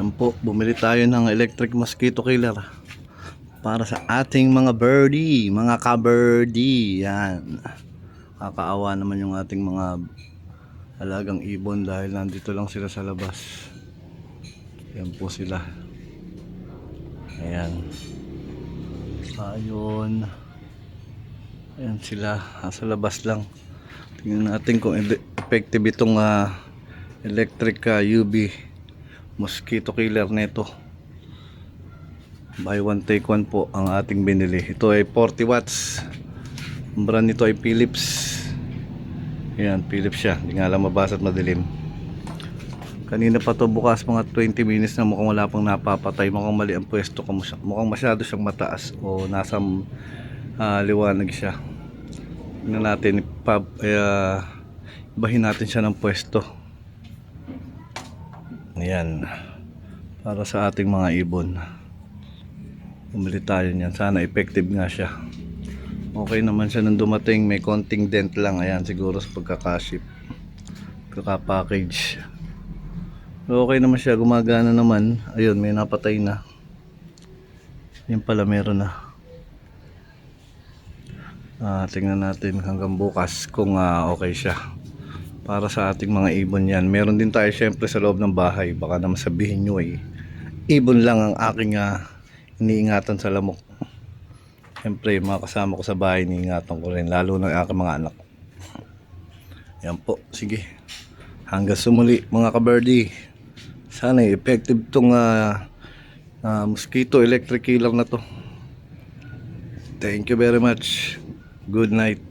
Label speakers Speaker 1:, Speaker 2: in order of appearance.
Speaker 1: Yan po, bumili tayo ng electric mosquito killer para sa ating mga birdie, mga ka-birdie. Yan. Kakaawa naman yung ating mga alagang ibon dahil nandito lang sila sa labas. Yan po sila. Ayan. Ayun. Ayan sila. Nasa labas lang. Tingnan natin kung effective itong ah, electric ah, UV mosquito killer nito. Buy one take one po ang ating binili. Ito ay 40 watts. Ang brand nito ay Philips. Ayan, Philips siya. Hindi nga lang mabasa at madilim. Kanina pa to bukas mga 20 minutes na mukhang wala pang napapatay. Mukhang mali ang pwesto ko. Mukhang masyado siyang mataas o nasa ah, liwanag siya. Tingnan natin, uh, ibahin natin siya ng pwesto. Ayan. Para sa ating mga ibon. Bumili tayo niyan. Sana effective nga siya. Okay naman siya nung dumating. May konting dent lang. Ayan, siguro sa pagkakaship. Pagkakapackage. Okay naman siya. Gumagana naman. Ayun, may napatay na. Yan pala meron na. Ah, tingnan natin hanggang bukas kung ah, okay siya. Para sa ating mga ibon yan. Meron din tayo syempre sa loob ng bahay. Baka naman sabihin nyo eh. Ibon lang ang aking ah, iniingatan sa lamok. Siyempre, yung mga kasama ko sa bahay, iniingatan ko rin. Lalo ng aking mga anak. Yan po. Sige. Hanggang sumuli mga kaberdi. Sana effective tong ah, ah, mosquito electric killer na to. Thank you very much. Good night.